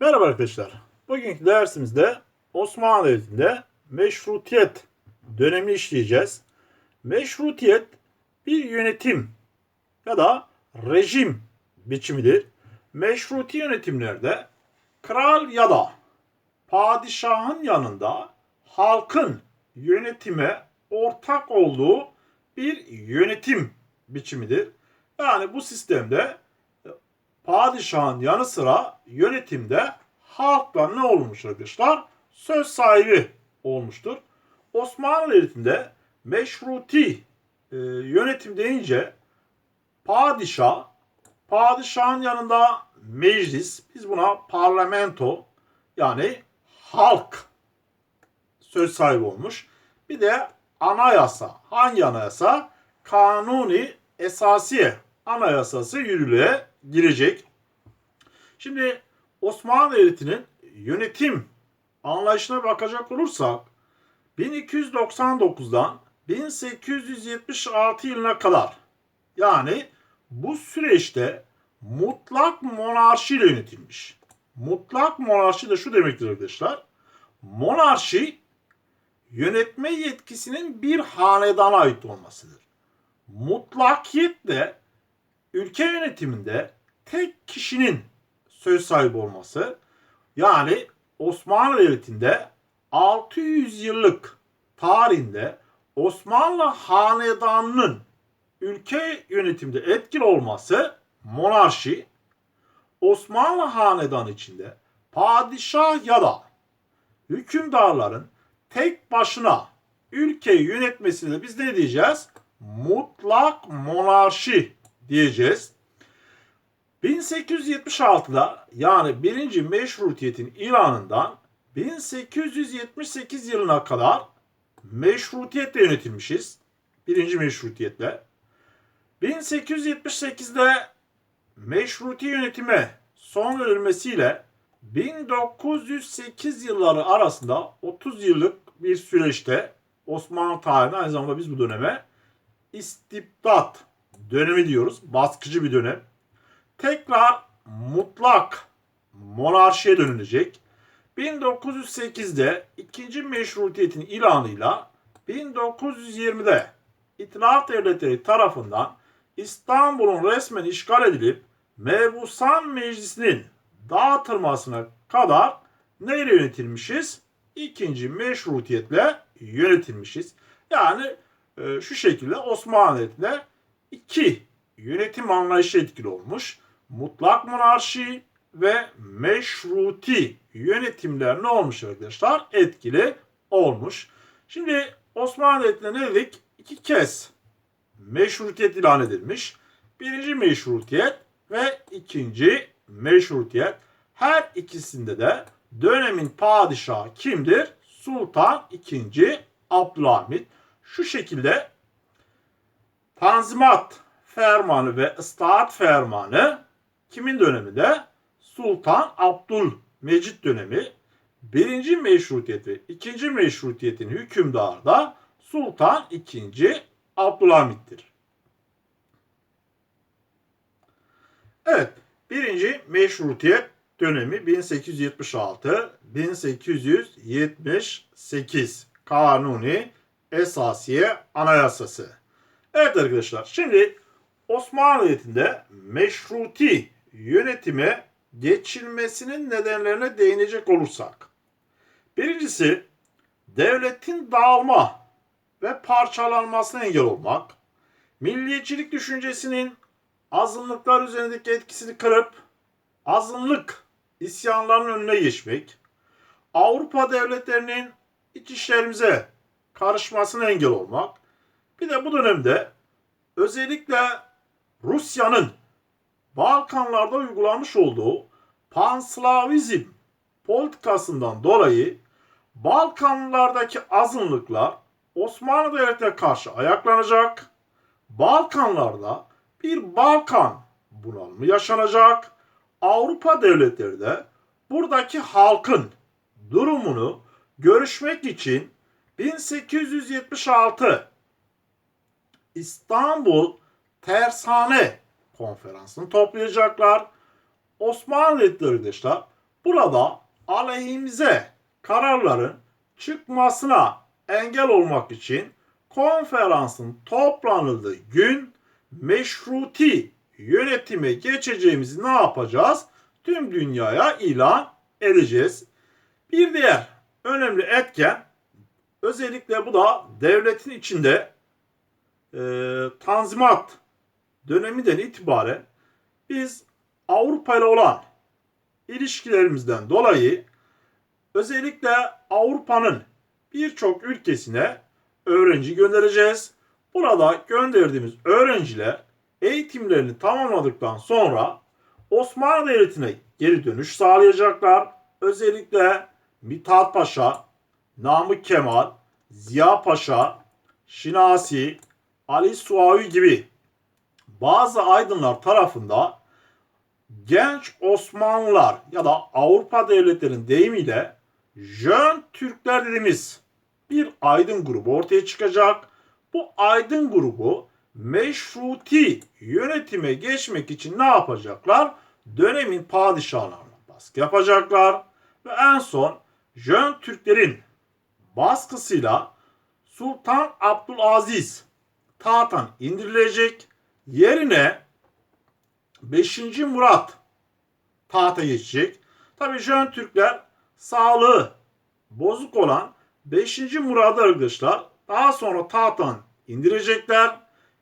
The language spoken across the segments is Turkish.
Merhaba arkadaşlar. Bugünkü dersimizde Osmanlı Devleti'nde meşrutiyet dönemini işleyeceğiz. Meşrutiyet bir yönetim ya da rejim biçimidir. Meşruti yönetimlerde kral ya da padişahın yanında halkın yönetime ortak olduğu bir yönetim biçimidir. Yani bu sistemde padişahın yanı sıra yönetimde halkla ne olmuş arkadaşlar? Söz sahibi olmuştur. Osmanlı Devleti'nde meşruti e, yönetim deyince padişah, padişahın yanında meclis, biz buna parlamento yani halk söz sahibi olmuş. Bir de anayasa. Hangi anayasa? Kanuni Esasiye anayasası yürürlüğe girecek. Şimdi Osmanlı Devleti'nin yönetim anlayışına bakacak olursak 1299'dan 1876 yılına kadar yani bu süreçte mutlak monarşiyle yönetilmiş. Mutlak monarşi de şu demektir arkadaşlar. Monarşi yönetme yetkisinin bir hanedana ait olmasıdır. Mutlakiyet de ülke yönetiminde tek kişinin söz sahibi olması yani Osmanlı Devleti'nde 600 yıllık tarihinde Osmanlı hanedanının ülke yönetiminde etkili olması monarşi Osmanlı hanedanı içinde padişah ya da hükümdarların tek başına ülkeyi yönetmesine biz ne diyeceğiz? Mutlak monarşi diyeceğiz. 1876'da yani birinci meşrutiyetin ilanından 1878 yılına kadar meşrutiyetle yönetilmişiz. Birinci meşrutiyetle. 1878'de meşruti yönetime son verilmesiyle 1908 yılları arasında 30 yıllık bir süreçte Osmanlı tarihinde aynı zamanda biz bu döneme istibdat dönemi diyoruz. Baskıcı bir dönem. Tekrar mutlak monarşiye dönülecek. 1908'de ikinci meşrutiyetin ilanıyla 1920'de İtilaf Devletleri tarafından İstanbul'un resmen işgal edilip Mebusan Meclisi'nin dağıtılmasına kadar neyle yönetilmişiz? İkinci meşrutiyetle yönetilmişiz. Yani e, şu şekilde Osmanlı Devleti'ne 2. Yönetim anlayışı etkili olmuş. Mutlak monarşi ve meşruti yönetimler ne olmuş arkadaşlar? Etkili olmuş. Şimdi Osmanlı Devleti'ne ne dedik? İki kez meşrutiyet ilan edilmiş. Birinci meşrutiyet ve ikinci meşrutiyet. Her ikisinde de dönemin padişahı kimdir? Sultan II. Abdülhamit. Şu şekilde Tanzimat Fermanı ve Islahat Fermanı kimin döneminde? Sultan Abdülmecit dönemi. Birinci meşrutiyet ve ikinci meşrutiyetin hükümdarı da Sultan II. Abdülhamit'tir. Evet, birinci meşrutiyet dönemi 1876-1878 Kanuni Esasiye Anayasası. Evet arkadaşlar, şimdi Osmanlı Devleti'nde meşruti yönetime geçilmesinin nedenlerine değinecek olursak. Birincisi, devletin dağılma ve parçalanmasına engel olmak, milliyetçilik düşüncesinin azınlıklar üzerindeki etkisini kırıp azınlık isyanlarının önüne geçmek, Avrupa devletlerinin iç işlerimize karışmasına engel olmak, bir de bu dönemde özellikle Rusya'nın Balkanlarda uygulamış olduğu panslavizm politikasından dolayı Balkanlardaki azınlıklar Osmanlı Devleti'ne karşı ayaklanacak. Balkanlarda bir Balkan bunalımı yaşanacak. Avrupa devletleri de buradaki halkın durumunu görüşmek için 1876 İstanbul Tersane konferansını toplayacaklar. Osmanlı arkadaşlar Burada aleyhimize kararların çıkmasına engel olmak için konferansın toplanıldığı gün meşruti yönetime geçeceğimizi ne yapacağız? Tüm dünyaya ilan edeceğiz. Bir diğer önemli etken özellikle bu da devletin içinde e, tanzimat döneminden itibaren biz Avrupa ile olan ilişkilerimizden dolayı özellikle Avrupa'nın birçok ülkesine öğrenci göndereceğiz. Burada gönderdiğimiz öğrenciler eğitimlerini tamamladıktan sonra Osmanlı Devleti'ne geri dönüş sağlayacaklar. Özellikle Mithat Paşa, Namık Kemal, Ziya Paşa, Şinasi, Ali Suavi gibi bazı aydınlar tarafında genç Osmanlılar ya da Avrupa devletlerinin deyimiyle Jön Türkler dediğimiz bir aydın grubu ortaya çıkacak. Bu aydın grubu meşruti yönetime geçmek için ne yapacaklar? Dönemin padişahlarına baskı yapacaklar ve en son Jön Türklerin baskısıyla Sultan Abdülaziz tahttan indirilecek. Yerine 5. Murat tahta geçecek. Tabi Jön Türkler sağlığı bozuk olan 5. Murad'ı arkadaşlar daha sonra tahttan indirecekler.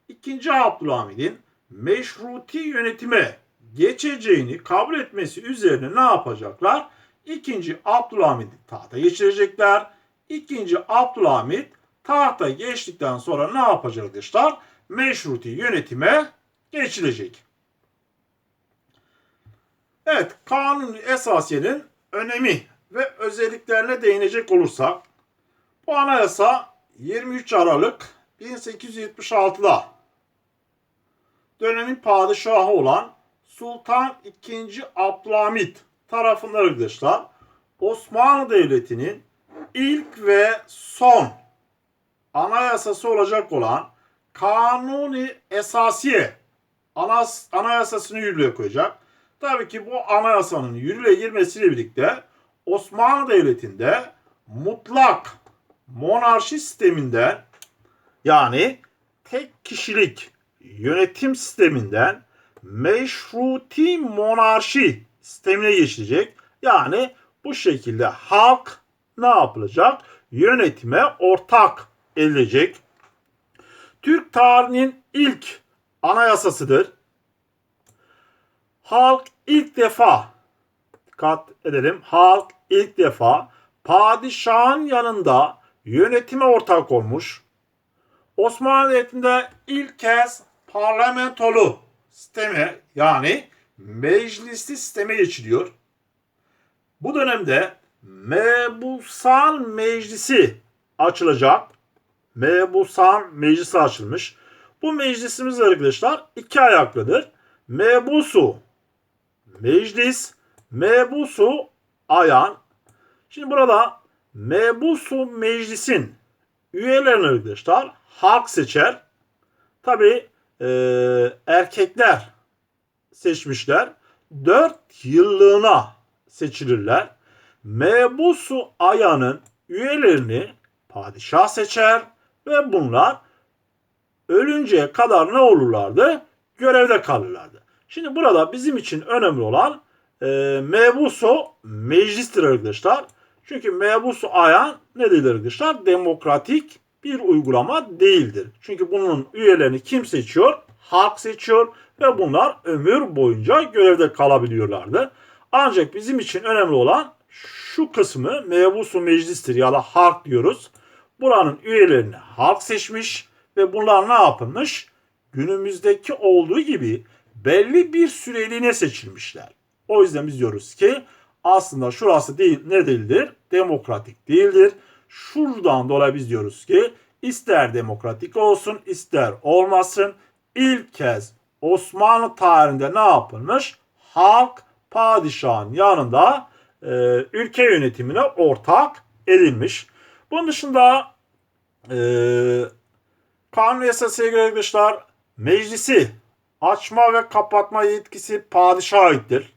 2. Abdülhamid'in meşruti yönetime geçeceğini kabul etmesi üzerine ne yapacaklar? 2. Abdülhamid'i tahta geçirecekler. 2. Abdülhamid tahta geçtikten sonra ne yapacak arkadaşlar? Meşruti yönetime geçilecek. Evet, kanun esasiyenin önemi ve özelliklerine değinecek olursak, bu anayasa 23 Aralık 1876'da dönemin padişahı olan Sultan II. Abdülhamit tarafından arkadaşlar Osmanlı Devleti'nin ilk ve son anayasası olacak olan Kanuni Esasiye anas, anayasasını yürürlüğe koyacak. Tabii ki bu anayasanın yürürlüğe girmesiyle birlikte Osmanlı Devleti'nde mutlak monarşi sisteminden yani tek kişilik yönetim sisteminden meşruti monarşi sistemine geçilecek. Yani bu şekilde halk ne yapılacak? Yönetime ortak edilecek. Türk tarihinin ilk anayasasıdır. Halk ilk defa dikkat edelim. Halk ilk defa padişahın yanında yönetime ortak olmuş. Osmanlı Devleti'nde ilk kez parlamentolu sisteme yani meclisli sisteme geçiliyor. Bu dönemde Mebusan Meclisi açılacak. Mebusan Meclisi açılmış. Bu meclisimiz arkadaşlar iki ayaklıdır. Mebusu meclis, mebusu ayan. Şimdi burada mebusu meclisin üyelerini arkadaşlar halk seçer. Tabi e, erkekler seçmişler. 4 yıllığına seçilirler. Mebusu ayanın üyelerini padişah seçer ve bunlar ölünceye kadar ne olurlardı? Görevde kalırlardı. Şimdi burada bizim için önemli olan e, mebusu meclistir arkadaşlar. Çünkü mebusu ayan ne değildir arkadaşlar? Demokratik bir uygulama değildir. Çünkü bunun üyelerini kim seçiyor? Halk seçiyor ve bunlar ömür boyunca görevde kalabiliyorlardı. Ancak bizim için önemli olan şu kısmı mebusu meclistir ya da halk diyoruz. Buranın üyelerini halk seçmiş ve bunlar ne yapılmış? Günümüzdeki olduğu gibi belli bir süreliğine seçilmişler. O yüzden biz diyoruz ki aslında şurası değil ne değildir? Demokratik değildir. Şuradan dolayı biz diyoruz ki ister demokratik olsun ister olmasın ilk kez Osmanlı tarihinde ne yapılmış? Halk padişahın yanında e, ülke yönetimine ortak edilmiş. Bunun dışında e, kanun yasasıya göre arkadaşlar meclisi açma ve kapatma yetkisi padişaha aittir.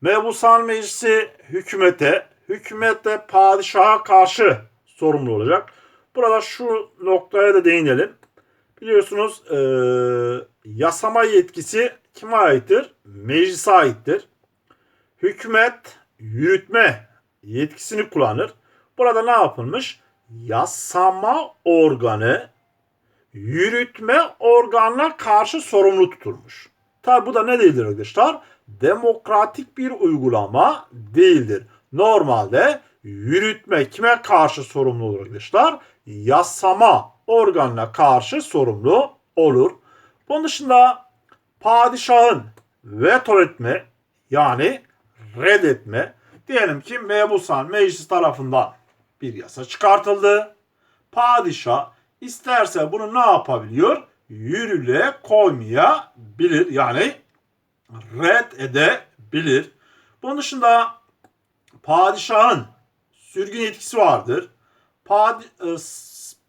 Mebusan Meclisi hükümete, hükümette padişaha karşı sorumlu olacak. Burada şu noktaya da değinelim. Biliyorsunuz eee, yasama yetkisi kime aittir? Meclise aittir. Hükümet yürütme yetkisini kullanır. Burada ne yapılmış? Yasama organı yürütme organına karşı sorumlu tutulmuş. Tabi bu da ne değildir arkadaşlar? Demokratik bir uygulama değildir. Normalde yürütme kime karşı sorumlu olur arkadaşlar? Yasama organına karşı sorumlu olur. Bunun dışında padişahın veto etme yani reddetme diyelim ki mebusan meclis tarafından bir yasa çıkartıldı. Padişah isterse bunu ne yapabiliyor? Yürürlüğe koymayabilir. Yani red edebilir. Bunun dışında padişahın sürgün yetkisi vardır. E,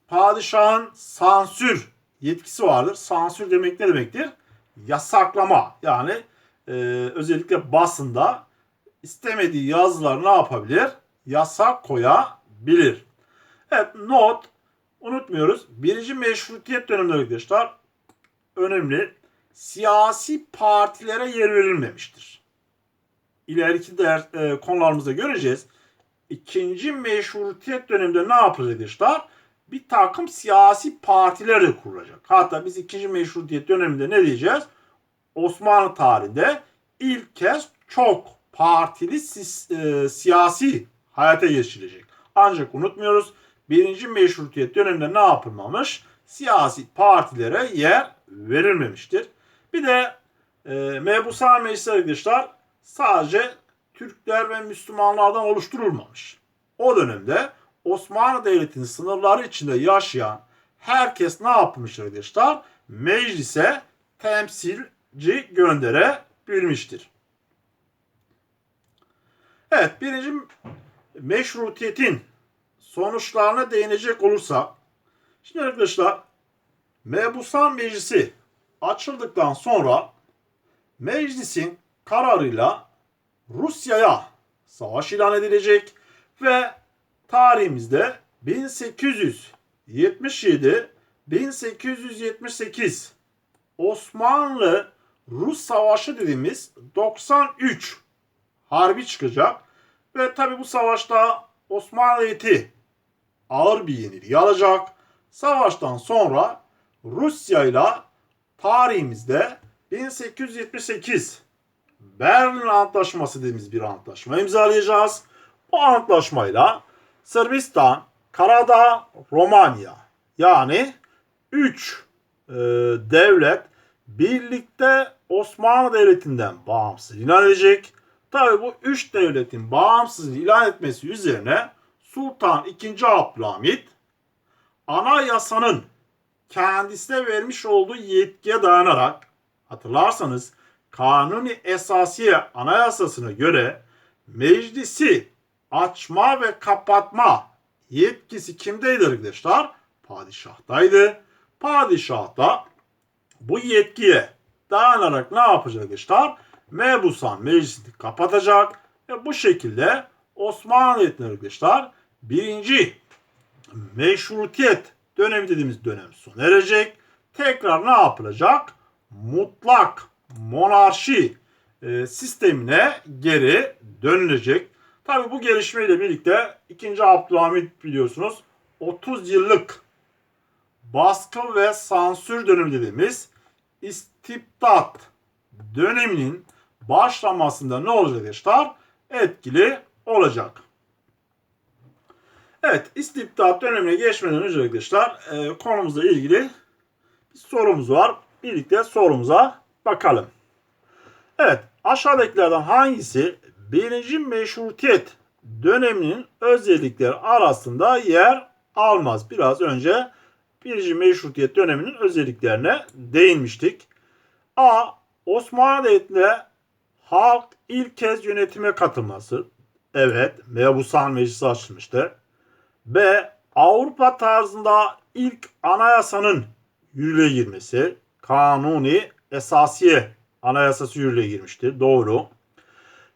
padişahın sansür yetkisi vardır. Sansür demek ne demektir? Yasaklama. Yani e, özellikle basında istemediği yazılar ne yapabilir? Yasak koyabilir. Evet not unutmuyoruz. Birinci meşrutiyet döneminde arkadaşlar önemli siyasi partilere yer verilmemiştir. İleriki ders, e, konularımızda göreceğiz. İkinci meşrutiyet döneminde ne yapılacak arkadaşlar? Bir takım siyasi partiler de kurulacak. Hatta biz ikinci meşrutiyet döneminde ne diyeceğiz? Osmanlı tarihinde ilk kez çok partili e, siyasi hayata geçirilecek. Ancak unutmuyoruz birinci meşrutiyet döneminde ne yapılmamış? Siyasi partilere yer verilmemiştir. Bir de e, mebusan meclisi arkadaşlar sadece Türkler ve Müslümanlardan oluşturulmamış. O dönemde Osmanlı Devleti'nin sınırları içinde yaşayan herkes ne yapmıştır arkadaşlar? Meclise temsilci gönderebilmiştir. Evet birinci meşrutiyetin sonuçlarına değinecek olursak şimdi arkadaşlar Mebusan Meclisi açıldıktan sonra meclisin kararıyla Rusya'ya savaş ilan edilecek ve tarihimizde 1877 1878 Osmanlı Rus Savaşı dediğimiz 93 harbi çıkacak ve tabi bu savaşta Osmanlı Devleti ağır bir yenilgi alacak. Savaştan sonra Rusya ile tarihimizde 1878 Berlin Antlaşması dediğimiz bir antlaşma imzalayacağız. Bu antlaşmayla Sırbistan, Karadağ, Romanya yani 3 devlet birlikte Osmanlı Devleti'nden bağımsız ilan edecek. Tabi bu 3 devletin bağımsız ilan etmesi üzerine Sultan II. Abdülhamit anayasanın kendisine vermiş olduğu yetkiye dayanarak hatırlarsanız Kanuni Esasiye Anayasası'na göre meclisi açma ve kapatma yetkisi kimdeydi arkadaşlar? Padişahtaydı. Padişah da bu yetkiye dayanarak ne yapacak arkadaşlar? Mebusan meclisini kapatacak ve bu şekilde Osmanlı Devleti'nin arkadaşlar birinci meşrutiyet dönemi dediğimiz dönem sona erecek. Tekrar ne yapılacak? Mutlak monarşi e, sistemine geri dönülecek. Tabi bu gelişmeyle birlikte 2. Abdülhamit biliyorsunuz 30 yıllık baskı ve sansür dönemi dediğimiz istibdat döneminin başlamasında ne olacak arkadaşlar? Etkili olacak. Evet, istibdat dönemine geçmeden önce arkadaşlar e, konumuzla ilgili bir sorumuz var. Birlikte sorumuza bakalım. Evet, aşağıdakilerden hangisi birinci meşrutiyet döneminin özellikleri arasında yer almaz? Biraz önce birinci meşrutiyet döneminin özelliklerine değinmiştik. A. Osmanlı Devleti'nde halk ilk kez yönetime katılması. Evet, Mebusan Meclisi açılmıştı. B. Avrupa tarzında ilk anayasanın yürürlüğe girmesi. Kanuni Esasiye Anayasası yürürlüğe girmiştir. Doğru.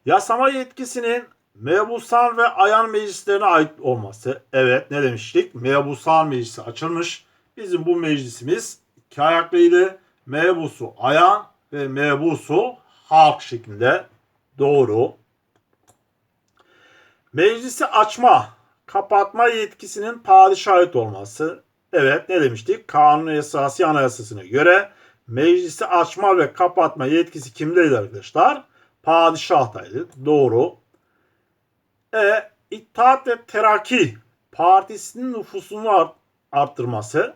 Yasama yetkisinin mebusan ve ayan meclislerine ait olması. Evet ne demiştik? Mebusan meclisi açılmış. Bizim bu meclisimiz iki ayaklıydı. Mebusu ayan ve mebusu halk şeklinde. Doğru. Meclisi açma, kapatma yetkisinin padişahit olması. Evet ne demiştik? Kanun esası anayasasına göre meclisi açma ve kapatma yetkisi kimdeydi arkadaşlar? Padişahtaydı. Doğru. E, İttihat ve Terakki Partisi'nin nüfusunu art- arttırması.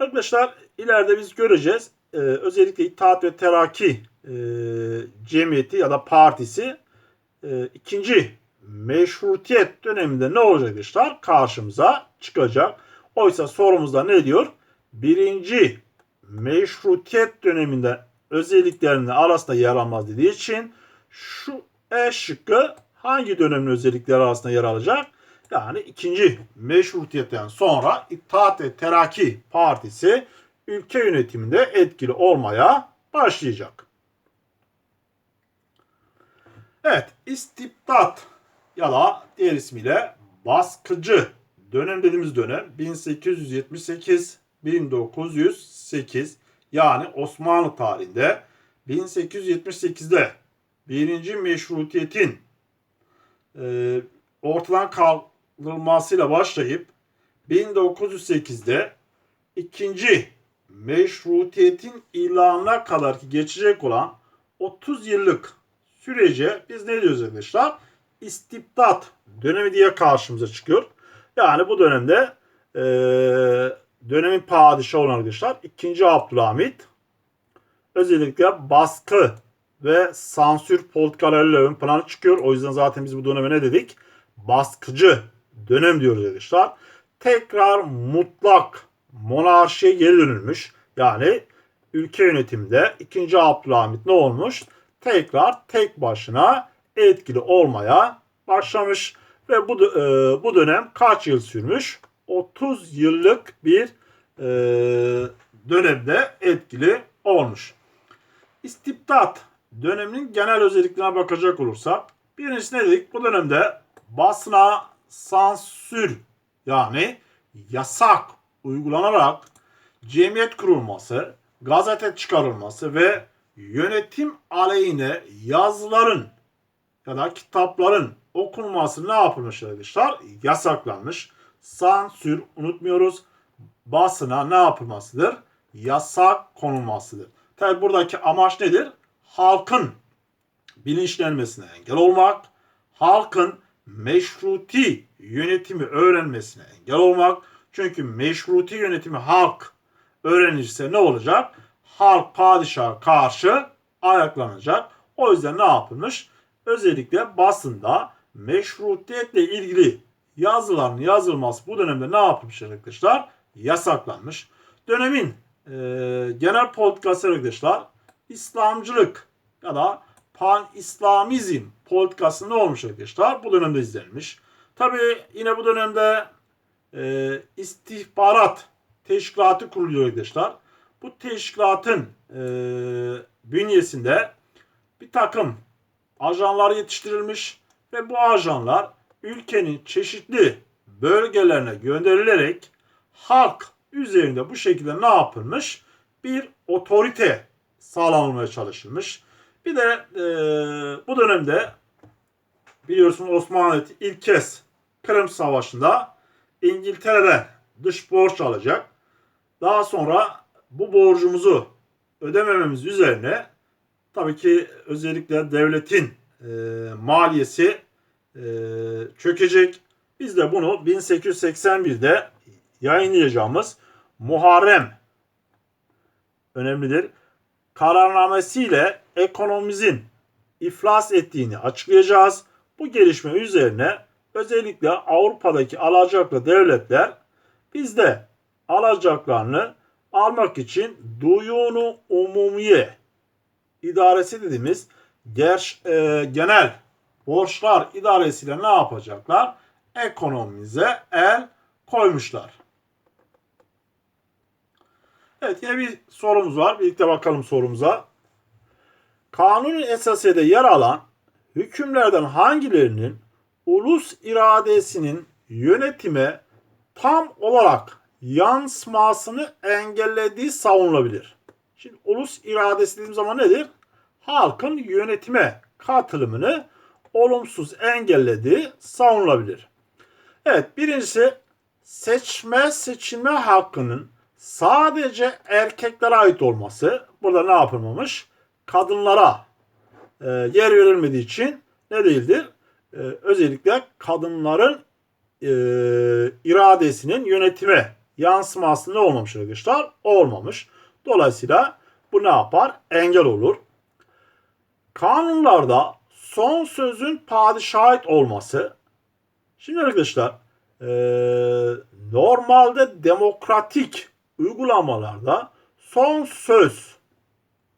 Arkadaşlar ileride biz göreceğiz. E, özellikle İttihat ve Terakki e, Cemiyeti ya da partisi e, ikinci meşrutiyet döneminde ne olacak arkadaşlar? Karşımıza çıkacak. Oysa sorumuzda ne diyor? Birinci meşrutiyet döneminde özelliklerinin arasında yer almaz dediği için şu E şıkkı hangi dönemin özellikleri arasında yer alacak? Yani ikinci meşrutiyetten sonra İttihat ve Terakki Partisi ülke yönetiminde etkili olmaya başlayacak. Evet, istibdat ya da diğer ismiyle baskıcı. Dönem dediğimiz dönem 1878 1908 yani Osmanlı tarihinde 1878'de birinci meşrutiyetin e, ortadan kaldırılmasıyla başlayıp 1908'de ikinci meşrutiyetin ilanına kadar ki geçecek olan 30 yıllık sürece biz ne diyoruz arkadaşlar? İstibdat dönemi diye karşımıza çıkıyor. Yani bu dönemde e, dönemin padişahı olan arkadaşlar 2. Abdülhamit özellikle baskı ve sansür politikalarıyla ön plana çıkıyor. O yüzden zaten biz bu döneme ne dedik? Baskıcı dönem diyoruz arkadaşlar. Tekrar mutlak monarşiye geri dönülmüş. Yani ülke yönetiminde 2. Abdülhamit ne olmuş? Tekrar tek başına etkili olmaya başlamış ve bu e, bu dönem kaç yıl sürmüş? 30 yıllık bir e, dönemde etkili olmuş. İstibdat döneminin genel özelliklerine bakacak olursak birincisi ne dedik? Bu dönemde basına sansür yani yasak uygulanarak cemiyet kurulması, gazete çıkarılması ve yönetim aleyhine yazıların ya da kitapların okunması ne yapılmış arkadaşlar? Yasaklanmış. Sansür unutmuyoruz. Basına ne yapılmasıdır? Yasak konulmasıdır. Tabi buradaki amaç nedir? Halkın bilinçlenmesine engel olmak, halkın meşruti yönetimi öğrenmesine engel olmak. Çünkü meşruti yönetimi halk öğrenirse ne olacak? Halk padişaha karşı ayaklanacak. O yüzden ne yapılmış? Özellikle basında meşrutiyetle ilgili yazıların yazılması bu dönemde ne yapılmış arkadaşlar? Yasaklanmış. Dönemin e, genel politikası arkadaşlar İslamcılık ya da pan-İslamizm politikası ne olmuş arkadaşlar? Bu dönemde izlenmiş. Tabi yine bu dönemde e, istihbarat teşkilatı kuruluyor arkadaşlar. Bu teşkilatın e, bünyesinde bir takım ajanlar yetiştirilmiş ve bu ajanlar ülkenin çeşitli bölgelerine gönderilerek halk üzerinde bu şekilde ne yapılmış? Bir otorite sağlanmaya çalışılmış. Bir de e, bu dönemde biliyorsunuz Osmanlı ilk kez Kırım Savaşı'nda İngiltere'den dış borç alacak. Daha sonra bu borcumuzu ödemememiz üzerine tabii ki özellikle devletin e, maliyesi e, çökecek. Biz de bunu 1881'de yayınlayacağımız Muharrem önemlidir. Kararnamesiyle ekonomimizin iflas ettiğini açıklayacağız. Bu gelişme üzerine özellikle Avrupa'daki alacaklı devletler bizde alacaklarını almak için duyunu umumiye idaresi dediğimiz ger, e, genel borçlar idaresiyle ne yapacaklar? Ekonomimize el koymuşlar. Evet yine bir sorumuz var. Birlikte bakalım sorumuza. Kanunun esasiyede yer alan hükümlerden hangilerinin ulus iradesinin yönetime tam olarak yansımasını engellediği savunulabilir. Şimdi ulus iradesi dediğim zaman nedir? Halkın yönetime katılımını olumsuz engellediği savunulabilir. Evet birincisi seçme seçilme hakkının sadece erkeklere ait olması. Burada ne yapılmamış? Kadınlara e, yer verilmediği için ne değildir? E, özellikle kadınların e, iradesinin yönetime yansıması ne olmamış arkadaşlar? Olmamış. Dolayısıyla bu ne yapar? Engel olur. Kanunlarda son sözün padişaha ait olması. Şimdi arkadaşlar e, normalde demokratik uygulamalarda son söz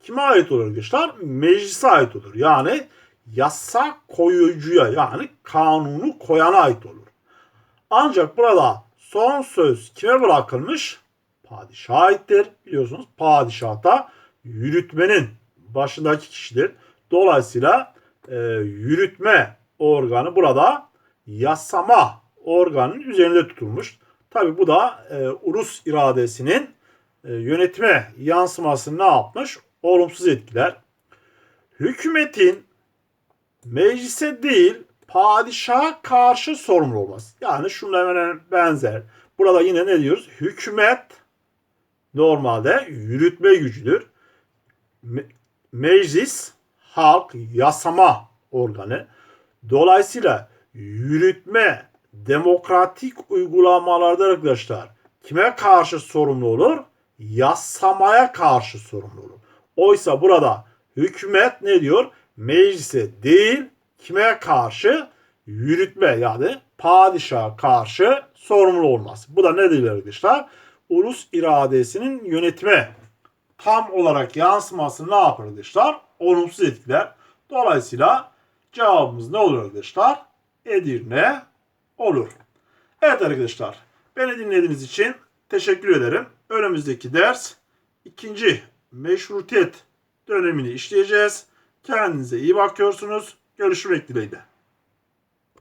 kime ait olur arkadaşlar? Meclise ait olur. Yani yasa koyucuya yani kanunu koyana ait olur. Ancak burada son söz kime bırakılmış? Padişaha aittir. Biliyorsunuz padişah da yürütmenin başındaki kişidir. Dolayısıyla e, yürütme organı burada yasama organının üzerinde tutulmuş. Tabi bu da e, ulus iradesinin e, yönetime yansımasını ne yapmış? Olumsuz etkiler. Hükümetin meclise değil padişaha karşı sorumlu olması. Yani şunla hemen benzer. Burada yine ne diyoruz? Hükümet normalde yürütme gücüdür. Me- meclis halk yasama organı. Dolayısıyla yürütme demokratik uygulamalarda arkadaşlar kime karşı sorumlu olur? Yasamaya karşı sorumlu olur. Oysa burada hükümet ne diyor? Meclise değil kime karşı? Yürütme yani padişaha karşı sorumlu olması. Bu da ne diyor arkadaşlar? Ulus iradesinin yönetime tam olarak yansıması ne yapar arkadaşlar? Olumsuz etkiler. Dolayısıyla cevabımız ne olur arkadaşlar? Edirne olur. Evet arkadaşlar beni dinlediğiniz için teşekkür ederim. Önümüzdeki ders ikinci meşrutiyet dönemini işleyeceğiz. Kendinize iyi bakıyorsunuz. Görüşmek dileğiyle.